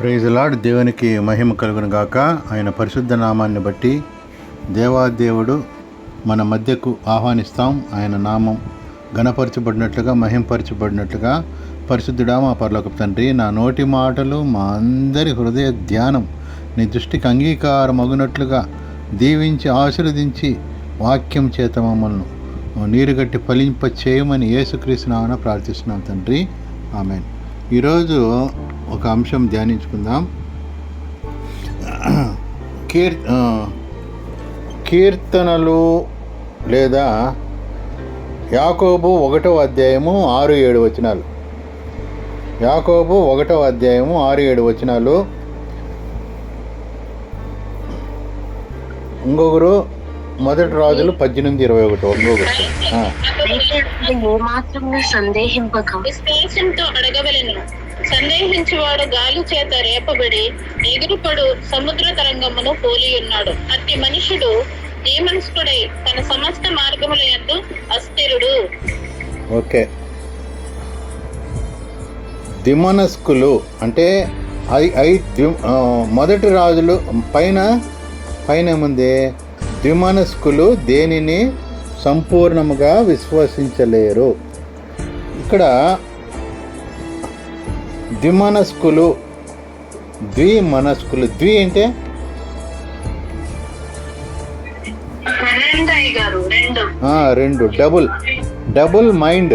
Praise lord దేవునికి మహిమ కలుగును గాక. ఆయన పరిశుద్ధ నామాన్ని బట్టి దేవాదేవుడు మన మధ్యకు ఆహ్వానిస్తాం. ఆయన నామం గణపరచబడినట్లుగా మహింపరచబడినట్లుగా. పరిశుద్ధుడా మా పరలోక తండ్రి నా నోటి మాటలు మా అందరి హృదయ ధ్యానం నీ దృష్టికి అంగీకారం అగునట్లుగా దీవించి ఆశీర్వదించి వాక్యం చేత మమ్మల్ని నీరుగట్టి ఫలింప చేయమని యేసుక్రీస్తు నామన ప్రార్థిస్తున్నాం తండ్రి. ఆమెన్. ఈరోజు ఒక అంశం ధ్యానించుకుందాం కీర్ కీర్తనలు లేదా యాకోబు ఒకటో అధ్యాయము ఆరు ఏడు వచనాలు యాకోబు ఒకటో అధ్యాయము ఆరు ఏడు వచనాలు ఇంకొకరు మొదటి రాజులు పద్దెనిమిది ఇరవై ఒకటి ఇంకొకరు సందేహింపక సందేహించువాడు గాలి చేత రేపబడి ఎగురుపడు సముద్ర తరంగమును పోలి ఉన్నాడు అట్టి మనుషుడు ధీమనస్కుడై తన సమస్త మార్గముల ఎందు అస్థిరుడు. ఓకే. దిమనస్కులు అంటే ఐ ఐ మొదటి రాజులు పైన పైన ముందే ద్విమనస్కులు దేనిని సంపూర్ణముగా విశ్వసించలేరు. ఇక్కడ ద్విమనస్కులు. ద్విమనస్కులు. ద్వి అంటే? రెండు. డబుల్. Double mind.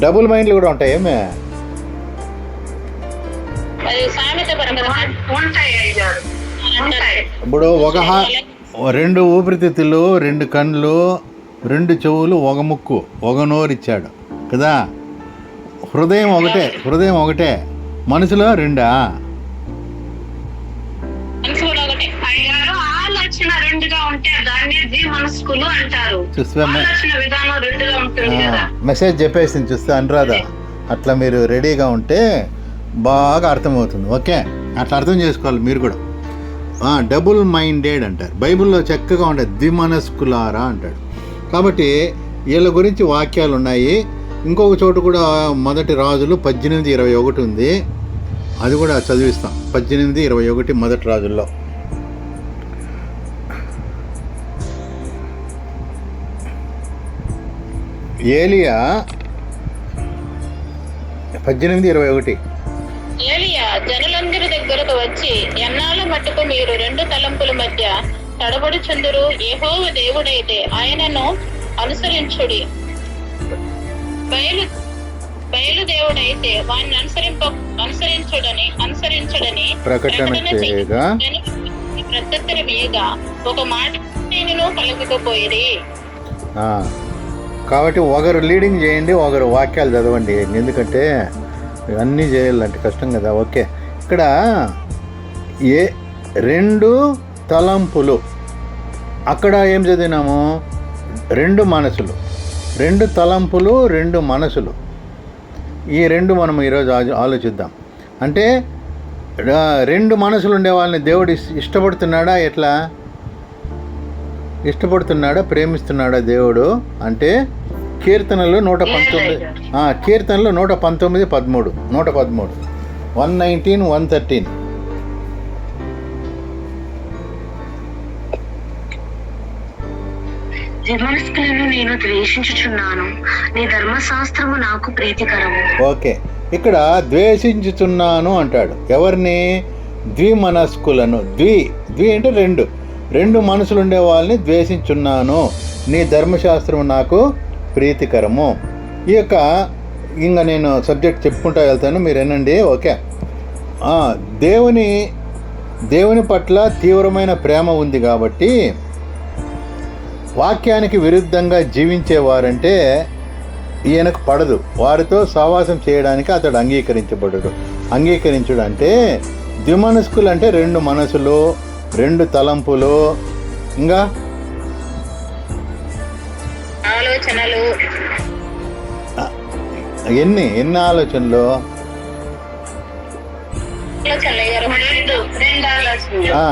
డబుల్ మైండ్లు కూడా ఉంటాయి ఏమే? ఇప్పుడు ఒక రెండు ఊపిరితిత్తులు రెండు కళ్ళు రెండు చెవులు ఒక ముక్కు ఒక నోరు ఇచ్చాడు కదా? హృదయం ఒకటే హృదయం ఒకటే. మనసులో రెండా? మెసేజ్ చెప్పేసింది చూస్తే అనురాధ. అట్లా మీరు రెడీగా ఉంటే బాగా అర్థమవుతుంది. ఓకే? అట్లా అర్థం చేసుకోవాలి మీరు కూడా. డబుల్ మైండెడ్ అంటారు. బైబిల్లో చక్కగా ఉంటాయి ద్విమనస్కులారా అంటాడు. కాబట్టి వీళ్ళ గురించి వాక్యాలు ఉన్నాయి ఇంకొక చోటు కూడా మొదటి రాజులు పద్దెనిమిది ఇరవై ఒకటి ఉంది. అది కూడా చదివిస్తాం. పద్దెనిమిది ఇరవై ఒకటి మొదటి రాజుల్లో. ఏలియా పద్దెనిమిది ఇరవై ఒకటి. ఏలియా జనులందరి దగ్గరకు వచ్చి ఎన్నాళ్ళ మట్టుకు మీరు రెండు తలంపుల మధ్య తడబడుచుందురు ఏహోవ దేవుడైతే ఆయనను అనుసరించుడి. బయలు బయలు దేవుడైతే వారిని అనుసరింప అనుసరించుడని అనుసరించడని ప్రకటన చేయగా? ఒక మాట నేను పలుకుకపోయేది కాబట్టి ఒకరు లీడింగ్ చేయండి ఒకరు వాక్యాలు చదవండి. ఎందుకంటే అన్నీ చేయాలంటే కష్టం కదా. ఓకే. ఇక్కడ ఏ రెండు తలంపులు. అక్కడ ఏం చదివినాము? రెండు మనసులు. రెండు తలంపులు రెండు మనసులు. ఈ రెండు మనం ఈరోజు ఆలో- ఆలోచిద్దాం. అంటే రెండు మనసులు ఉండే వాళ్ళని దేవుడు ఇష్టపడుతున్నాడా ఎట్లా? ఇష్టపడుతున్నాడా ప్రేమిస్తున్నాడా దేవుడు? అంటే కీర్తనలు నూట పంతొమ్మిది కీర్తనలు నూట పంతొమ్మిది పదమూడు నూట పదమూడు. One nineteen one thirteen. ద్విమనస్కులను నేను ద్వేషించుచున్నాను. నీ ధర్మశాస్త్రము నాకు ప్రీతికరము. ఓకే. ఇక్కడ ద్వేషించుచున్నాను అంటాడు. ఎవరిని? ద్విమనస్కులను. ద్వి. ద్వి అంటే రెండు. రెండు మనసులు ఉండే వాళ్ళని ద్వేషించున్నాను. నీ ధర్మశాస్త్రము నాకు ప్రీతికరము. ఈ యొక్క ఇంకా నేను సబ్జెక్ట్ చెప్పుకుంటా వెళ్తాను. మీరు వినండి. ఓకే. దేవుని దేవుని పట్ల తీవ్రమైన ప్రేమ ఉంది కాబట్టి వాక్యానికి విరుద్ధంగా జీవించేవారంటే ఈయనకు పడదు. వారితో సహవాసం చేయడానికి అతడు అంగీకరించబడడు. అంగీకరించుడు అంటే ద్విమనస్కులు అంటే రెండు మనసులు రెండు తలంపులు. ఇంకా? ఆలోచనలు. ఎన్ని? ఎన్ని ఆలోచనలు?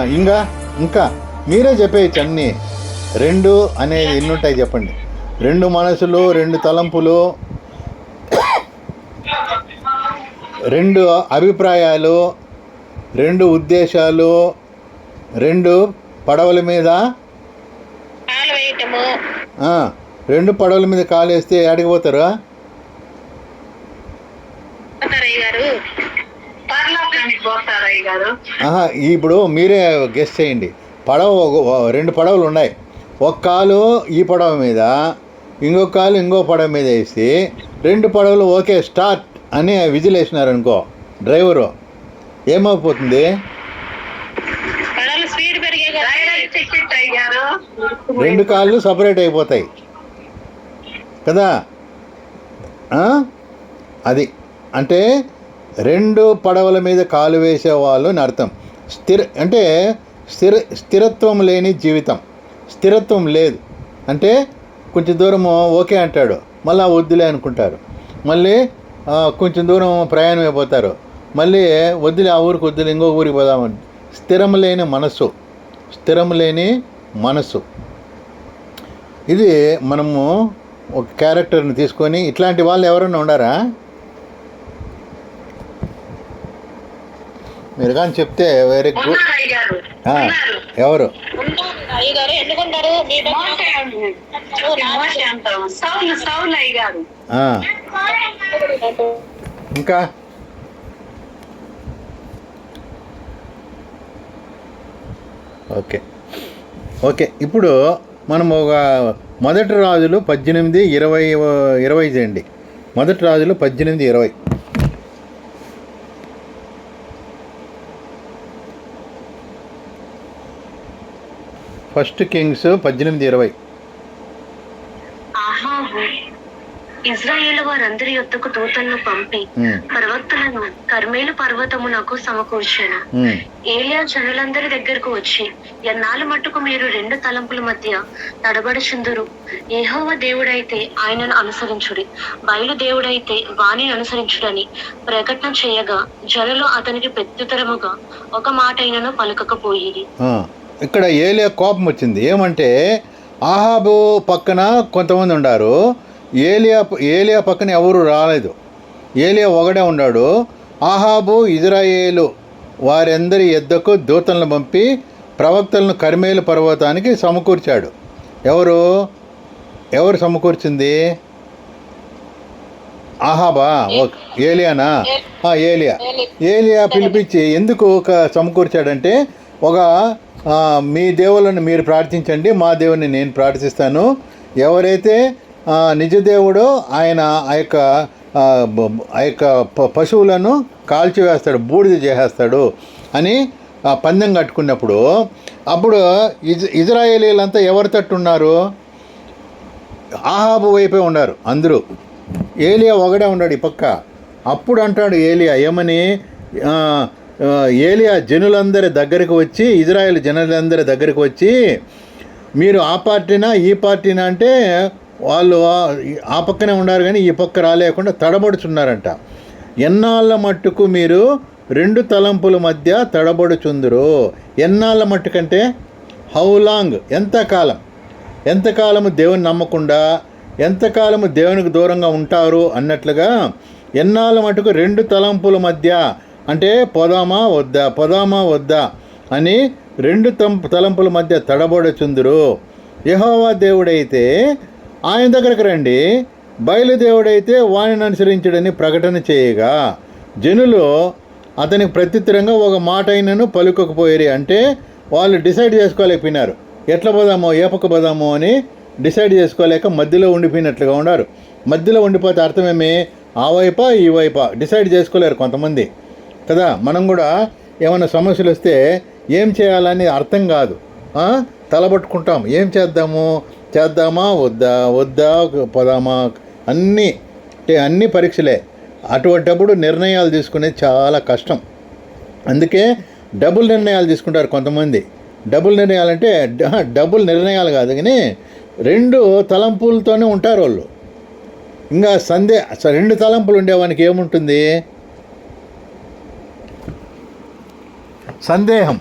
ఇంకా? ఇంకా? మీరే చెప్పేయచ్చు అన్నీ. రెండు అనేది ఎన్ని ఉంటాయి చెప్పండి. రెండు మనసులు రెండు తలంపులు రెండు అభిప్రాయాలు రెండు ఉద్దేశాలు రెండు పడవల మీద రెండు పడవల మీద కాలు వేస్తే అడిగిపోతారు పోతారు ఇప్పుడు మీరే గెస్ట్ చేయండి. పడవ రెండు పడవలు ఉన్నాయి. ఒక కాలు ఈ పడవ మీద ఇంకొక కాలు ఇంకో పడవ మీద వేసి రెండు పడవలు ఓకే స్టార్ట్ అని విజిల్ వేసినారనుకో డ్రైవరు ఏమైపోతుంది రెండు కాళ్ళు సపరేట్ అయిపోతాయి. కదా? ఆ? అది. అంటే రెండు పడవల మీద కాలు వేసేవాళ్ళు అని అర్థం. స్థిర అంటే స్థిర స్థిరత్వం లేని జీవితం. స్థిరత్వం లేదు. అంటే కొంచెం దూరం ఓకే అంటాడు. మళ్ళీ వద్దులే అనుకుంటారు. మళ్ళీ కొంచెం దూరం ప్రయాణం అయిపోతారు మళ్ళీ వద్దులే ఆ ఊరికి వద్దులే ఇంకో ఊరికి పోదామని. స్థిరం లేని మనస్సు. స్థిరం లేని మనస్సు. ఇది మనము ఒక క్యారెక్టర్ని తీసుకొని ఇట్లాంటి వాళ్ళు ఎవరైనా ఉండారా? మీరు కానీ చెప్తే వెరీ గుడ్ ఎవరు? ఎందుకుంటారు ఇంకా? ఓకే. ఓకే ఇప్పుడు మనం ఒక మొదటి రాజులు పద్దెనిమిది ఇరవై ఇరవై చేయండి మొదటి రాజులు పద్దెనిమిది ఇరవై. ఫస్ట్ కింగ్స్ పద్దెనిమిది ఇరవై. ఇజ్రాయేల్ వారందరి యొద్దకు దూతలను పంపి ప్రవక్తలను కర్మేలు పర్వతమునకు సమకూర్చాను. ఏలియా జనులందరి దగ్గరకు వచ్చి ఎన్నాళ్ళ మట్టుకు మీరు రెండు తలంపుల మధ్య తడబడుచుందురు? ఏహోవ దేవుడైతే ఆయనను అనుసరించుడి. బయలు దేవుడైతే వాణిని అనుసరించుడని ప్రకటన చేయగా జనులు అతనికి పెద్దుతరముగా ఒక మాట అయినను పలుకకపోయేది ఇక్కడ ఏలియా కోపం వచ్చింది. ఏమంటే ఆహాబు పక్కన కొంతమంది ఉండారు. ఏలియా ఏలియా పక్కన ఎవరు రాలేదు. ఏలియా ఒకడే ఉన్నాడు ఆహాబు ఇజ్రాయేలు వారందరి ఎద్దకు దూతలను పంపి ప్రవక్తలను కర్మేలు పర్వతానికి సమకూర్చాడు. ఎవరు? ఎవరు సమకూర్చింది? ఆహాబా ఓకే ఏలియానా? ఆ, ఏలియా. ఏలియా పిలిపించి ఎందుకు ఒక సమకూర్చాడంటే ఒక మీ దేవులను మీరు ప్రార్థించండి మా దేవుని నేను ప్రార్థిస్తాను. ఎవరైతే నిజదేవుడో నిజ ఆయన ఆ యొక్క ఆ, యొక్క ప- పశువులను కాల్చివేస్తాడు బూడిద చేసేస్తాడు అని పందెం కట్టుకున్నప్పుడు అప్పుడు ఇజ్ ఇజ్రాయేలీలంతా ఎవరి తట్టు ఉన్నారు? ఆహాబు వైపే ఉన్నారు అందరూ. ఏలియా ఒకడే ఉన్నాడు ఈ పక్క. అప్పుడు అంటాడు ఏలియా ఏమని? ఏలియా జనులందరి దగ్గరికి వచ్చి ఇజ్రాయెల్ జనులందరి దగ్గరికి వచ్చి మీరు ఆ పార్టీనా ఈ పార్టీనా అంటే వాళ్ళు ఆ- పక్కనే ఉన్నారు కానీ ఈ పక్క రాలేకుండా తడబడుచున్నారంట. ఎన్నాళ్ళ మట్టుకు మీరు రెండు తలంపుల మధ్య తడబడుచుందురు? ఎన్నాళ్ళ మట్టుకంటే హౌ లాంగ్ ఎంతకాలం ఎంతకాలము దేవుని నమ్మకుండా? ఎంతకాలము దేవునికి దూరంగా ఉంటారు? అన్నట్లుగా ఎన్నాళ్ళ మటుకు రెండు తలంపుల మధ్య అంటే పొదామా వద్దా పొదామా వద్దా అని రెండు తం తలంపుల మధ్య తడబడుచుందురు. యహోవా దేవుడైతే ఆయన దగ్గరకు రండి. బయలుదేవుడైతే వాణిని అనుసరించడని ప్రకటన చేయగా జనులు అతనికి ప్రత్యుత్తరంగా ఒక మాట అయినను పలుకకపోయేరి అంటే వాళ్ళు డిసైడ్ చేసుకోలేకపోయినారు. ఎట్లా పోదామో ఏపక పోదామో అని డిసైడ్ చేసుకోలేక మధ్యలో ఉండిపోయినట్లుగా ఉన్నారు. మధ్యలో ఉండిపోతే అర్థమేమి? ఆ వైపా ఈ వైపా డిసైడ్ చేసుకోలేరు కొంతమంది. కదా? మనం కూడా ఏమైనా సమస్యలు వస్తే ఏం చేయాలని అర్థం కాదు. తలబట్టుకుంటాం. ఏం చేద్దాము? చేద్దామా? వద్దా? వద్దా? పోదామా? అన్నీ. అన్నీ అన్ని పరీక్షలే. అటువంటప్పుడు నిర్ణయాలు తీసుకునేది చాలా కష్టం. అందుకే డబుల్ నిర్ణయాలు తీసుకుంటారు కొంతమంది. డబుల్ నిర్ణయాలు అంటే డబుల్ నిర్ణయాలు కాదు కానీ రెండు తలంపులతోనే ఉంటారు వాళ్ళు. ఇంకా సందే రెండు తలంపులు ఉండేవానికి ఏముంటుంది? సందేహం.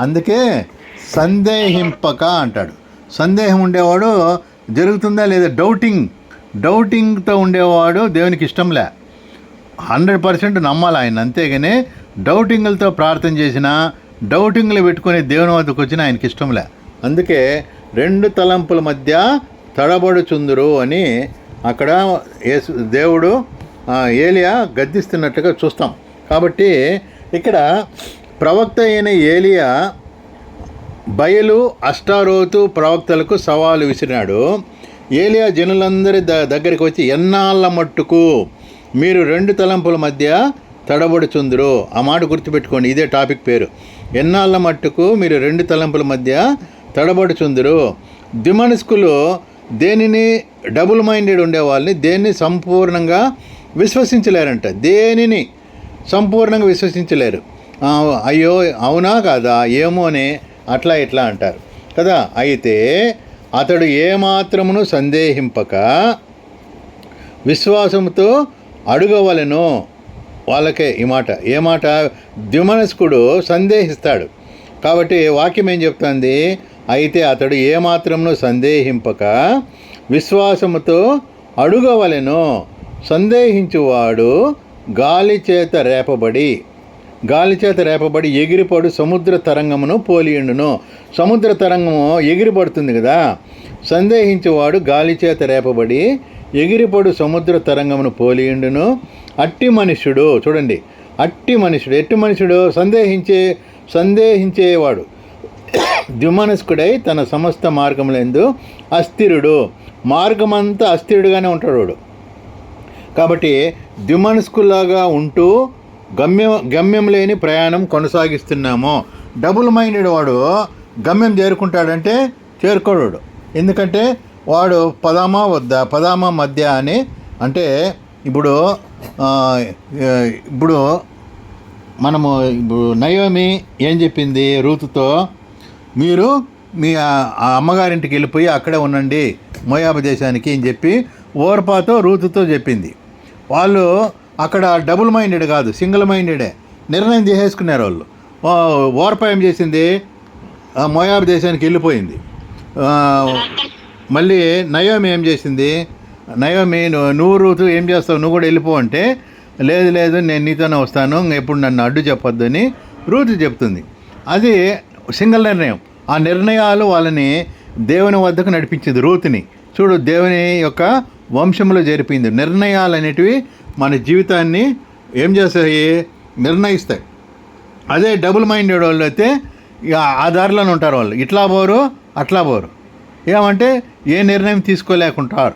అందుకే సందేహింపక అంటాడు. సందేహం ఉండేవాడు జరుగుతుందా లేదా? డౌటింగ్. డౌటింగ్తో ఉండేవాడు దేవునికి ఇష్టంలే హండ్రెడ్ పర్సెంట్ నమ్మాలి ఆయన. అంతేగాని డౌటింగ్లతో ప్రార్థన చేసినా డౌటింగ్లు పెట్టుకునే దేవుని వద్దకు వచ్చిన ఆయనకి ఇష్టంలే అందుకే రెండు తలంపుల మధ్య తడబడుచుందురు అని అక్కడ యేసు దేవుడు ఏలియా గద్దిస్తున్నట్టుగా చూస్తాం. కాబట్టి ఇక్కడ ప్రవక్త అయిన ఏలియా బయలు అష్టారోతు ప్రవక్తలకు సవాలు విసిరినాడు. ఏలియా జనులందరి ద దగ్గరికి వచ్చి ఎన్నాళ్ళ మట్టుకు మీరు రెండు తలంపుల మధ్య తడబడుచుందురు? ఆ మాట గుర్తుపెట్టుకోండి ఇదే టాపిక్ పేరు. ఎన్నాళ్ళ మట్టుకు మీరు రెండు తలంపుల మధ్య తడబడుచుందురు? దిమనస్కులు దేనిని డబుల్ మైండెడ్ ఉండేవాళ్ళని దేన్ని సంపూర్ణంగా విశ్వసించలేరంట? దేనిని సంపూర్ణంగా విశ్వసించలేరు? అయ్యో అవునా కాదా? ఏమో అట్లా ఇట్లా అంటారు. కదా? అయితే అతడు ఏమాత్రమును సందేహింపక విశ్వాసంతో అడుగవలను. వాళ్ళకే ఈ మాట. ఏ మాట? ద్విమనస్కుడు సందేహిస్తాడు. కాబట్టి వాక్యం ఏం చెప్తుంది? అయితే అతడు ఏమాత్రమును సందేహింపక విశ్వాసముతో అడుగవలను. సందేహించువాడు గాలి చేత రేపబడి గాలి చేత రేపబడి ఎగిరిపడు సముద్ర తరంగమును పోలియుండును సముద్ర తరంగము ఎగిరిపడుతుంది కదా? సందేహించేవాడు గాలి చేత రేపబడి ఎగిరిపడు సముద్ర తరంగమును పోలియుండును అట్టి మనుషుడు చూడండి. అట్టి మనుషుడు ఎట్టి మనుషుడు సందేహించే సందేహించేవాడు. ద్విమనస్కుడై తన సమస్త మార్గములందు అస్థిరుడు. మార్గమంతా అస్థిరుడుగానే ఉంటాడు కాబట్టి ద్విమనస్కులాగా ఉంటూ గమ్యం గమ్యం లేని ప్రయాణం కొనసాగిస్తున్నాము. డబుల్ మైండెడ్ వాడు గమ్యం చేరుకుంటాడంటే చేరుకోడు. ఎందుకంటే వాడు పదామా వద్ద పదామా మధ్య అని అంటే ఇప్పుడు ఇప్పుడు మనము ఇప్పుడు నయోమి ఏం చెప్పింది రూతుతో? మీరు మీ ఆ- అమ్మగారింటికి వెళ్ళిపోయి అక్కడే ఉండండి. మోయాబ దేశానికి అని చెప్పి ఓర్పాతో రూతుతో చెప్పింది. వాళ్ళు అక్కడ డబుల్ మైండెడ్ కాదు సింగిల్ మైండెడే. నిర్ణయం చేసేసుకున్నారు వాళ్ళు. ఓర్పాయం ఏం చేసింది మోయాబ్ దేశానికి వెళ్ళిపోయింది. మళ్ళీ నయోమి ఏం చేసింది? నయోమి నువ్వు రూతు ఏం చేస్తావు? నువ్వు కూడా వెళ్ళిపో అంటే లేదు లేదు నేను నీతోనే వస్తాను ఎప్పుడు నన్ను అడ్డు చెప్పొద్దు అని రూతు చెప్తుంది. అది సింగిల్ నిర్ణయం. ఆ నిర్ణయాలు వాళ్ళని దేవుని వద్దకు నడిపించింది రూతుని. చూడు దేవుని యొక్క వంశంలో జరిపింది. నిర్ణయాలు అనేటివి మన జీవితాన్ని ఏం చేస్తాయి? నిర్ణయిస్తాయి. అదే డబుల్ మైండెడ్ వాళ్ళు అయితే ఇక ఆ దారిలోనే ఉంటారు వాళ్ళు. ఇట్లా పోరు అట్లా పోరు. ఏమంటే ఏ నిర్ణయం తీసుకోలేకుంటారు.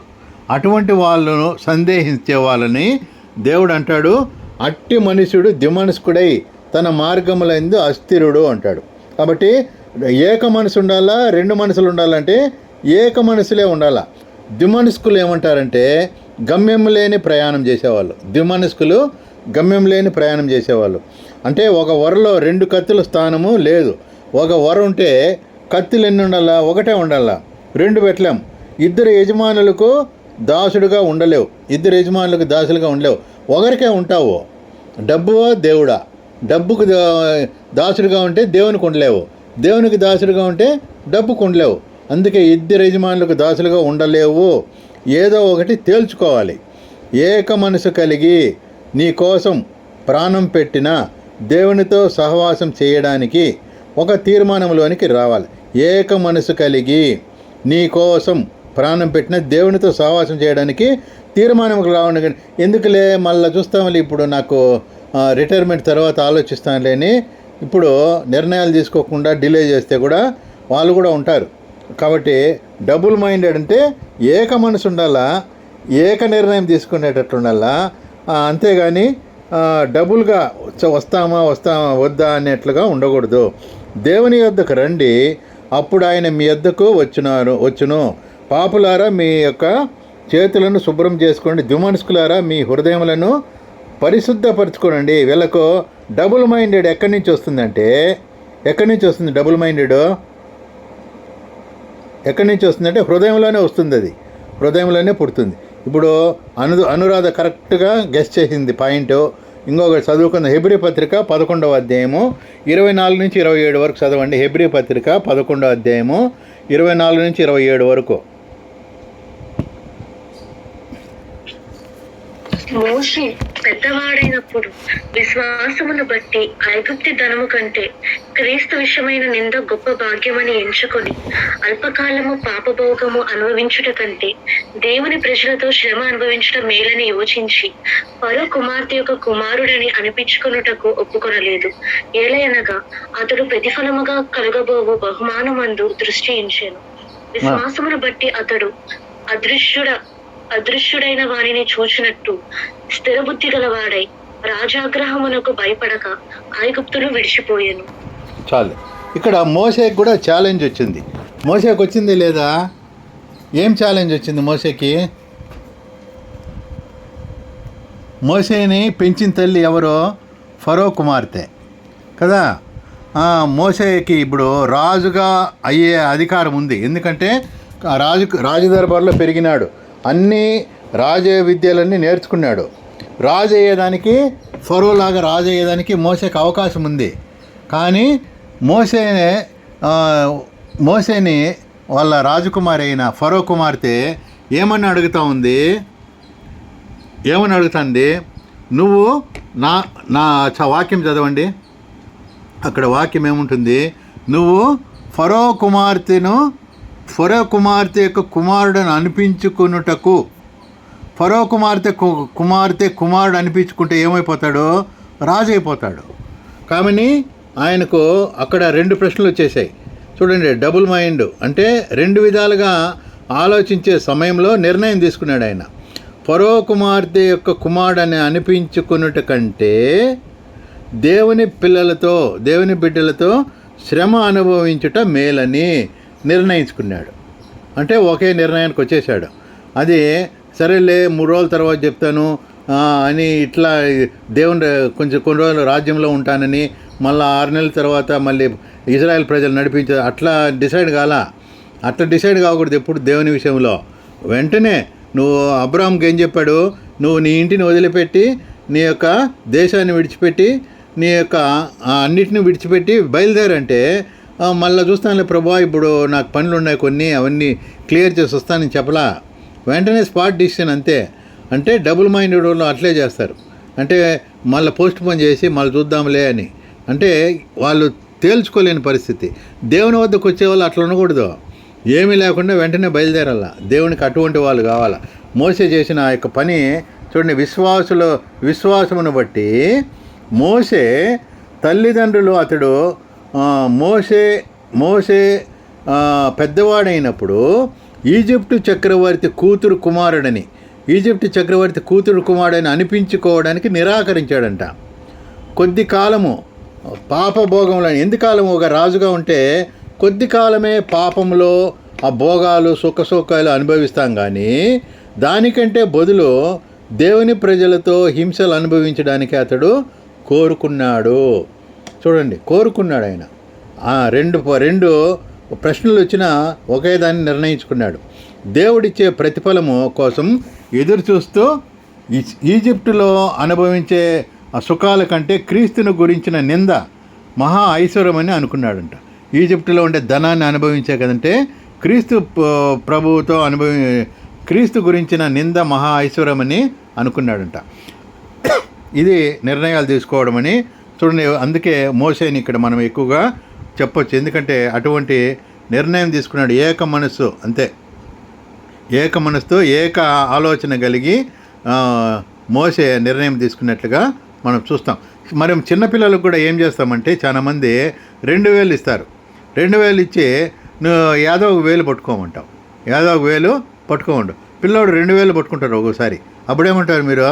అటువంటి వాళ్ళను సందేహించే వాళ్ళని దేవుడు అంటాడు అట్టి మనుషుడు దిమనస్కుడై తన మార్గములందు అస్థిరుడు అంటాడు. కాబట్టి ఏక మనసు ఉండాలా రెండు మనసులు ఉండాలంటే ఏక మనసులే ఉండాలా. ద్విమనస్కులు ఏమంటారంటే గమ్యం లేని ప్రయాణం చేసేవాళ్ళు. ద్విమనస్కులు గమ్యం లేని ప్రయాణం చేసేవాళ్ళు. అంటే ఒక వరలో రెండు కత్తుల స్థానము లేదు. ఒక వర ఉంటే కత్తులు ఎన్ని ఉండాలా? ఒకటే ఉండాలా? రెండు పెట్టలేం. ఇద్దరు యజమానులకు దాసుడుగా ఉండలేవు. ఇద్దరు యజమానులకు దాసులుగా ఉండలేవు. ఒకరికే ఉంటావు. డబ్బువా? దేవుడా. డబ్బుకు దాసుడుగా ఉంటే దేవునికి ఉండలేవు. దేవునికి దాసుడుగా ఉంటే డబ్బుకు ఉండలేవు. అందుకే ఇద్దరు యజమానులకు దాసులుగా ఉండలేవు. ఏదో ఒకటి తేల్చుకోవాలి. ఏక మనసు కలిగి నీ కోసం ప్రాణం పెట్టిన దేవునితో సహవాసం చేయడానికి ఒక తీర్మానంలోనికి రావాలి. ఏక మనసు కలిగి నీ కోసం ప్రాణం పెట్టిన దేవునితో సహవాసం చేయడానికి తీర్మానంకి రావడం ఎందుకులే? మళ్ళీ చూస్తామని ఇప్పుడు నాకు రిటైర్మెంట్ తర్వాత ఆలోచిస్తానులే అని. ఇప్పుడు నిర్ణయాలు తీసుకోకుండా డిలే చేస్తే కూడా వాళ్ళు కూడా ఉంటారు. కాబట్టి డబుల్ మైండెడ్ అంటే ఏక మనసు ఉండాలా? ఏక నిర్ణయం తీసుకునేటట్టు ఉండాలా? అంతేగాని డబుల్గా వస్తామా వస్తామా వద్దా అనేట్లుగా ఉండకూడదు. దేవుని యొద్దకు రండి. అప్పుడు ఆయన మీ యొద్దకు వచ్చినారు వచ్చును. పాపులారా మీ యొక్క చేతులను శుభ్రం చేసుకోండి. దుమనస్కులారా మీ హృదయములను పరిశుద్ధపరచుకోనండి. వీళ్ళకు డబుల్ మైండెడ్ ఎక్కడి నుంచి వస్తుందంటే ఎక్కడి నుంచి వస్తుంది డబుల్ మైండెడ్? ఎక్కడి నుంచి వస్తుందంటే హృదయంలోనే వస్తుంది అది. హృదయంలోనే పుడుతుంది. ఇప్పుడు అను అనురాధ కరెక్ట్గా గెస్ట్ చేసింది పాయింట్. ఇంకొకటి చదువుకున్న హెబ్రి పత్రిక పదకొండవ అధ్యాయము. ఇరవై నాలుగు నుంచి ఇరవై ఏడు వరకు చదవండి. హెబ్రి పత్రిక పదకొండవ అధ్యాయము. ఇరవై నాలుగు నుంచి ఇరవై ఏడు వరకు. మోషే పెద్దవాడైనప్పుడు విశ్వాసమును బట్టి ఐగుప్తి ధనము కంటే క్రీస్తు విషయమైన నింద గొప్ప భాగ్యమని ఎంచుకొని అల్పకాలము పాపభోగము అనుభవించుట కంటే దేవుని ప్రజలతో శ్రమ అనుభవించడం మేలని యోచించి పరో కుమార్తె యొక్క కుమారుడని అనిపించుకొనుటకు ఒప్పుకొనలేదు. ఏలయనగా అతడు ప్రతిఫలముగా కలగబోవు బహుమానమందు దృష్టి ఉంచాను. విశ్వాసమును బట్టి అతడు అదృశ్యుడ అదృశ్యుడైన వారిని చూచినట్టు స్థిరబుద్ధి గలవాడై రాజాగ్రహమునకు భయపడక ఐగుప్తును విడిచిపోయాను. చాలు. ఇక్కడ మోసేకి కూడా ఛాలెంజ్ వచ్చింది. మోసేకి వచ్చింది లేదా? ఏం ఛాలెంజ్ వచ్చింది మోసేకి మోసేని పెంచిన తల్లి ఎవరో? ఫరో కుమార్తె. కదా? ఆ, మోసేకి ఇప్పుడు రాజుగా అయ్యే అధికారం ఉంది. ఎందుకంటే రాజు రాజు దర్బార్లో పెరిగినాడు. అన్ని రాజ విద్యలన్నీ నేర్చుకున్నాడు. రాజు అయ్యేదానికి ఫరోలాగా రాజు అయ్యేదానికి మోసేకి అవకాశం ఉంది. కానీ మోసేనే మోసేని వాళ్ళ రాజకుమారి అయిన ఫరో కుమార్తె ఏమని అడుగుతా ఉంది? ఏమని అడుగుతుంది నువ్వు నా నా చ- వాక్యం చదవండి. అక్కడ వాక్యం ఏముంటుంది? నువ్వు ఫరో కుమార్తెను ఫరో కుమార్తె యొక్క కుమారుడని అనిపించుకున్నటకు ఫరో కుమార్తె కు- కుమార్తె కుమారుడు అనిపించుకుంటే ఏమైపోతాడో? రాజు అయిపోతాడు కాబట్టి ఆయనకు అక్కడ రెండు ప్రశ్నలు వచ్చేసాయి. చూడండి డబుల్ మైండ్ అంటే రెండు విధాలుగా ఆలోచించే సమయంలో నిర్ణయం తీసుకున్నాడు ఆయన. ఫరో కుమార్తె యొక్క కుమారుడని అనిపించుకున్నట కంటే దేవుని పిల్లలతో దేవుని బిడ్డలతో శ్రమ అనుభవించుట మేలని. నిర్ణయించుకున్నాడు. అంటే ఒకే నిర్ణయానికి వచ్చేసాడు అది సరేలే మూడు రోజుల తర్వాత చెప్తాను అని ఇట్లా దేవుని కొంచెం కొన్ని రోజులు రాజ్యంలో ఉంటానని మళ్ళీ ఆరు నెలల తర్వాత మళ్ళీ ఇజ్రాయెల్ ప్రజలు నడిపించే అట్లా డిసైడ్ కాలా. అట్లా డిసైడ్ కాకూడదు ఎప్పుడు దేవుని విషయంలో. వెంటనే నువ్వు అబ్రామ్కి ఏం చెప్పాడు? నువ్వు నీ ఇంటిని వదిలిపెట్టి నీ యొక్క దేశాన్ని విడిచిపెట్టి నీ యొక్క అన్నిటిని విడిచిపెట్టి బయలుదేరంటే మళ్ళీ చూస్తానులే ప్రభా ఇప్పుడు నాకు పనులు ఉన్నాయి కొన్ని అవన్నీ క్లియర్ చేసి వస్తానని చెప్పలా. వెంటనే స్పాట్ డిసిషన్ అంతే. అంటే డబుల్ మైండెడ్ వాళ్ళు అట్లే చేస్తారు. అంటే మళ్ళీ పోస్ట్ పోన్ చేసి మళ్ళీ చూద్దాంలే అని. అంటే వాళ్ళు తేల్చుకోలేని పరిస్థితి. దేవుని వద్దకు వచ్చే వాళ్ళు అట్లా ఉండకూడదు. ఏమీ లేకుండా వెంటనే బయలుదేరాల. దేవునికి అటువంటి వాళ్ళు కావాలా. మోసే చేసిన ఆ యొక్క పని చూడండి విశ్వాసులు విశ్వాసమును బట్టి మోసే తల్లిదండ్రులు అతడు మోసే మోసే పెద్దవాడైనప్పుడు ఈజిప్టు చక్రవర్తి కూతురు కుమారుడని ఈజిప్టు చక్రవర్తి కూతురు కుమారుడని అనిపించుకోవడానికి నిరాకరించాడంట. కొద్ది కాలము పాప భోగంలో ఎందు కాలం ఒక రాజుగా ఉంటే కొద్ది కాలమే పాపంలో ఆ భోగాలు సుఖ సుఖాలు అనుభవిస్తాం కానీ దానికంటే బదులు దేవుని ప్రజలతో హింసలు అనుభవించడానికి అతడు కోరుకున్నాడు. చూడండి కోరుకున్నాడు ఆయన. రెండు రెండు ప్రశ్నలు వచ్చినా ఒకే దాన్ని నిర్ణయించుకున్నాడు. దేవుడిచ్చే ప్రతిఫలము కోసం ఎదురు చూస్తూ ఈజిప్టులో అనుభవించే సుఖాల కంటే క్రీస్తును గురించిన నింద మహా ఐశ్వర్యమని అనుకున్నాడంట. ఈజిప్టులో ఉండే ధనాన్ని అనుభవించే కదంటే క్రీస్తు ప్రభువుతో అనుభవి క్రీస్తు గురించిన నింద మహా ఐశ్వర్యమని అనుకున్నాడంట. ఇది నిర్ణయాలు తీసుకోవడమని చూడండి అందుకే మోసేని ఇక్కడ మనం ఎక్కువగా చెప్పొచ్చు. ఎందుకంటే అటువంటి నిర్ణయం తీసుకున్నాడు ఏక మనస్సు అంతే. ఏక మనస్సుతో ఏక ఆలోచన కలిగి మోసే నిర్ణయం తీసుకున్నట్లుగా మనం చూస్తాం. మరి చిన్నపిల్లలకు కూడా ఏం చేస్తామంటే చాలామంది రెండు వేలు ఇస్తారు. రెండు వేలు ఇచ్చి నువ్వు యాదో ఒక వేలు పట్టుకోమంటావు యాదో ఒక వేలు పట్టుకోమంటావు పిల్లోడు రెండు వేలు పట్టుకుంటారు ఒక్కోసారి. అప్పుడేమంటారు మీరు?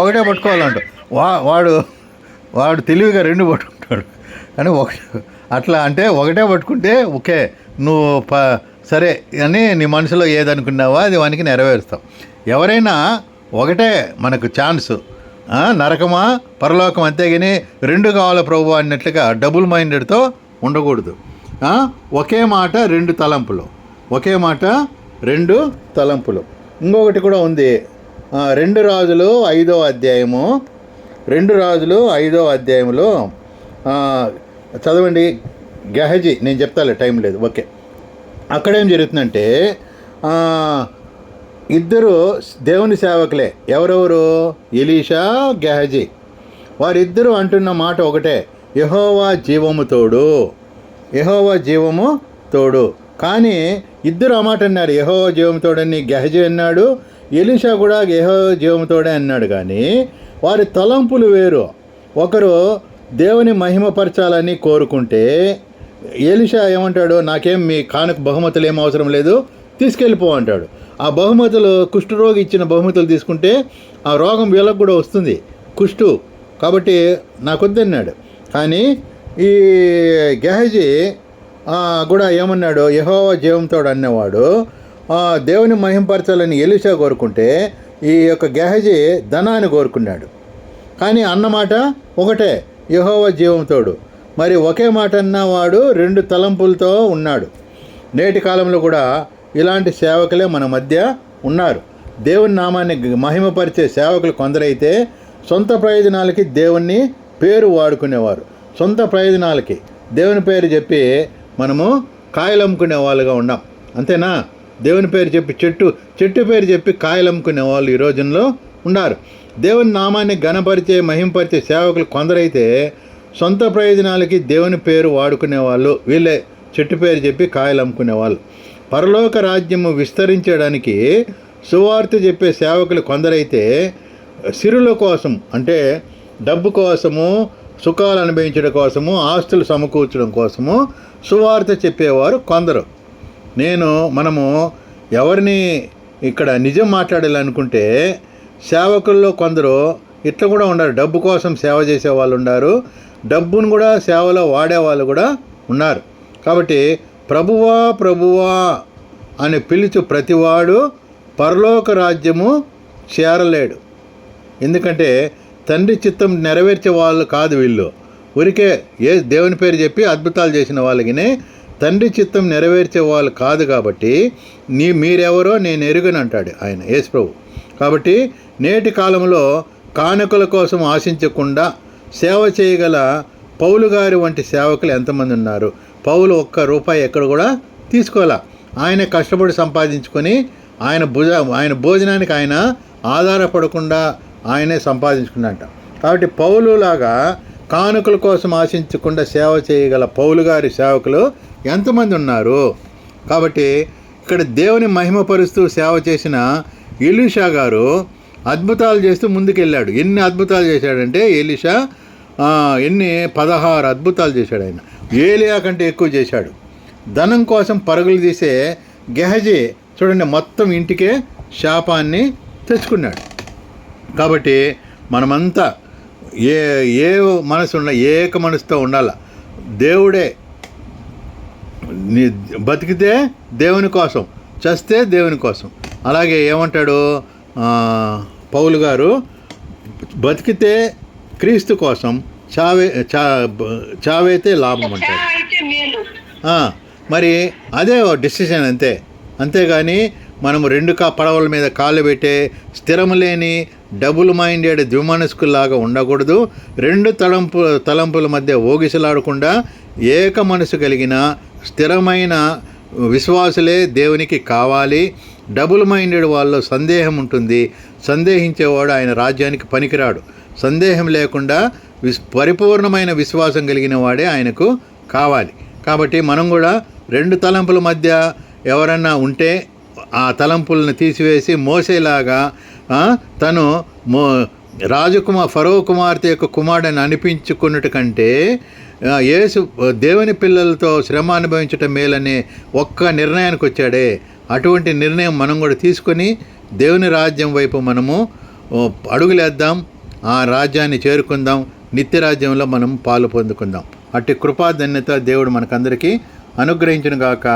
ఒకటే పట్టుకోవాలంట. వా వాడు వాడు తెలివిగా రెండు పట్టుకుంటాడు. కానీ ఒకటే అట్లా అంటే ఒకటే పట్టుకుంటే ఓకే నువ్వు ప సరే అని నీ మనసులో ఏదనుకున్నావో అది వానికి నెరవేరుస్తావు ఎవరైనా ఒకటే మనకు ఛాన్స్. నరకమా పరలోకం అంతేగాని రెండు కావాల ప్రభు అన్నట్లుగా డబుల్ మైండెడ్తో ఉండకూడదు. ఒకే మాట రెండు తలంపులు. ఒకే మాట రెండు తలంపులు. ఇంకొకటి కూడా ఉంది. రెండు రాజులు ఐదో అధ్యాయము. రెండు రాజులు ఐదో అధ్యాయంలో చదవండి. గహజీ నేను చెప్తాలే టైం లేదు. ఓకే. అక్కడ ఏం జరుగుతుందంటే ఇద్దరు దేవుని సేవకులే. ఎవరెవరు? Elisha Gehazi. వారిద్దరూ అంటున్న మాట ఒకటే యహోవా జీవము తోడు. యహోవా జీవము తోడు. కానీ ఇద్దరు అమాట అన్నారు యహో జీవంతోడని గెహజీ అన్నాడు ఎలిషా కూడా యహో జీవంతోడే అన్నాడు. కానీ వారి తలంపులు వేరు. ఒకరు దేవుని మహిమపరచాలని కోరుకుంటే ఎలిషా ఏమంటాడు నాకేం మీ కానుక బహుమతులు ఏం అవసరం లేదు తీసుకెళ్ళిపో అంటాడు. ఆ బహుమతులు కుష్ఠరోగి ఇచ్చిన బహుమతులు తీసుకుంటే ఆ రోగం వీళ్ళకు కూడా వస్తుంది. కుష్టు కాబట్టి నాకొద్దన్నాడు. కానీ ఈ గెహజీ కూడా ఏమన్నాడు? యహోవా జీవంతోడు అన్నవాడు దేవుని మహింపరచాలని ఎలిషా కోరుకుంటే ఈ యొక్క గెహజీ ధనాన్ని కోరుకున్నాడు. కానీ అన్నమాట ఒకటే యహోవ జీవంతోడు. మరి ఒకే మాట అన్నవాడు రెండు తలంపులతో ఉన్నాడు. నేటి కాలంలో కూడా ఇలాంటి సేవకులే మన మధ్య ఉన్నారు. దేవుని నామాన్ని మహిమపరిచే సేవకులు కొందరైతే సొంత ప్రయోజనాలకి దేవుణ్ణి పేరు వాడుకునేవారు. సొంత ప్రయోజనాలకి దేవుని పేరు చెప్పి మనము కాయలు అమ్ముకునే వాళ్ళుగా ఉన్నాం. అంతేనా? దేవుని పేరు చెప్పి చెట్టు చెట్టు పేరు చెప్పి కాయలు అమ్ముకునే వాళ్ళు ఈ రోజుల్లో ఉన్నారు. దేవుని నామాన్ని గణపరిచే మహింపరిచే సేవకులు కొందరైతే సొంత ప్రయోజనాలకి దేవుని పేరు వాడుకునే వాళ్ళు వీళ్ళే చెట్టు పేరు చెప్పి కాయలు అమ్ముకునే వాళ్ళు. పరలోక రాజ్యము విస్తరించడానికి సువార్త చెప్పే సేవకులు కొందరైతే సిరుల కోసం అంటే డబ్బు కోసము సుఖాలు అనుభవించడం కోసము ఆస్తులు సమకూర్చడం కోసము సువార్త చెప్పేవారు కొందరు. నేను మనము ఎవరిని ఇక్కడ నిజం మాట్లాడాలనుకుంటే సేవకుల్లో కొందరు ఇట్లా కూడా ఉన్నారు. డబ్బు కోసం సేవ చేసే వాళ్ళు ఉన్నారు. డబ్బును కూడా సేవలో వాడే వాళ్ళు కూడా ఉన్నారు. కాబట్టి ప్రభువా ప్రభువా అని పిలుచు ప్రతివాడు పరలోక రాజ్యము చేరలేడు. ఎందుకంటే తండ్రి చిత్తం నెరవేర్చే వాళ్ళు కాదు వీళ్ళు. ఊరికే ఏ దేవుని పేరు చెప్పి అద్భుతాలు చేసిన వాళ్ళకినే తండ్రి చిత్తం నెరవేర్చే వాళ్ళు కాదు కాబట్టి నీ మీరెవరో నేను ఎరుగను అంటాడు ఆయన యేసుప్రభు కాబట్టి నేటి కాలంలో కానుకల కోసం ఆశించకుండా సేవ చేయగల పౌలు గారి వంటి సేవకులు ఎంతమంది ఉన్నారు? పౌలు ఒక్క రూపాయి ఎక్కడ కూడా తీసుకోవాలా ఆయన కష్టపడి సంపాదించుకొని ఆయన భుజ ఆయన భోజనానికి ఆయన ఆధారపడకుండా ఆయనే సంపాదించుకున్నట కాబట్టి పౌలు లాగా కానుకల కోసం ఆశించకుండా సేవ చేయగల పౌలు గారి సేవకులు ఎంతమంది ఉన్నారు? కాబట్టి ఇక్కడ దేవుని మహిమపరుస్తూ సేవ చేసిన ఎలీషా గారు అద్భుతాలు చేస్తూ ముందుకెళ్ళాడు. ఎన్ని అద్భుతాలు చేశాడంటే ఎలీషా ఎన్ని పదహారు అద్భుతాలు చేశాడు ఆయన. ఏలియా కంటే ఎక్కువ చేశాడు. ధనం కోసం పరుగులు తీసే గెహజీ చూడండి మొత్తం ఇంటికే శాపాన్ని తెచ్చుకున్నాడు. కాబట్టి మనమంతా ఏ ఏ మనసు ఉన్న ఏక మనసుతో ఉండాల? దేవుడే నీ బతికితే దేవుని కోసం చస్తే దేవుని కోసం. అలాగే ఏమంటాడు? పౌలు గారు బతికితే క్రీస్తు కోసం చావే చా చావైతే లాభం అంటాడు. ఆ, మరి అదే డిసిషన్ అంతే. అంతేగాని మనము రెండు కా పడవల మీద కాలు పెట్టే స్థిరము లేని డబుల్ మైండెడ్ ద్విమనస్కులాగా ఉండకూడదు. రెండు తలంపు తలంపుల మధ్య ఓగిసలాడకుండా ఏక మనసు కలిగిన స్థిరమైన విశ్వాసులే దేవునికి కావాలి. డబుల్ మైండెడ్ వాళ్ళలో సందేహం ఉంటుంది. సందేహించేవాడు ఆయన రాజ్యానికి పనికిరాడు. సందేహం లేకుండా విస్ పరిపూర్ణమైన విశ్వాసం కలిగిన వాడే ఆయనకు కావాలి. కాబట్టి మనం కూడా రెండు తలంపుల మధ్య ఎవరన్నా ఉంటే ఆ తలంపులను తీసివేసి మోసేలాగా తను మో రాజకుమార్ ఫరో కుమార్తె యొక్క కుమారుడని అనిపించుకున్నట్టు కంటే యేసు దేవుని పిల్లలతో శ్రమ అనుభవించటం మేలనే ఒక్క నిర్ణయానికి వచ్చాడే. అటువంటి నిర్ణయం మనం కూడా తీసుకొని దేవుని రాజ్యం వైపు మనము అడుగులేద్దాం ఆ రాజ్యాన్ని చేరుకుందాం నిత్య రాజ్యంలో మనం పాలు పొందుకుందాం. అట్టి కృపాధన్యత దేవుడు మనకందరికీ అనుగ్రహించిన గాక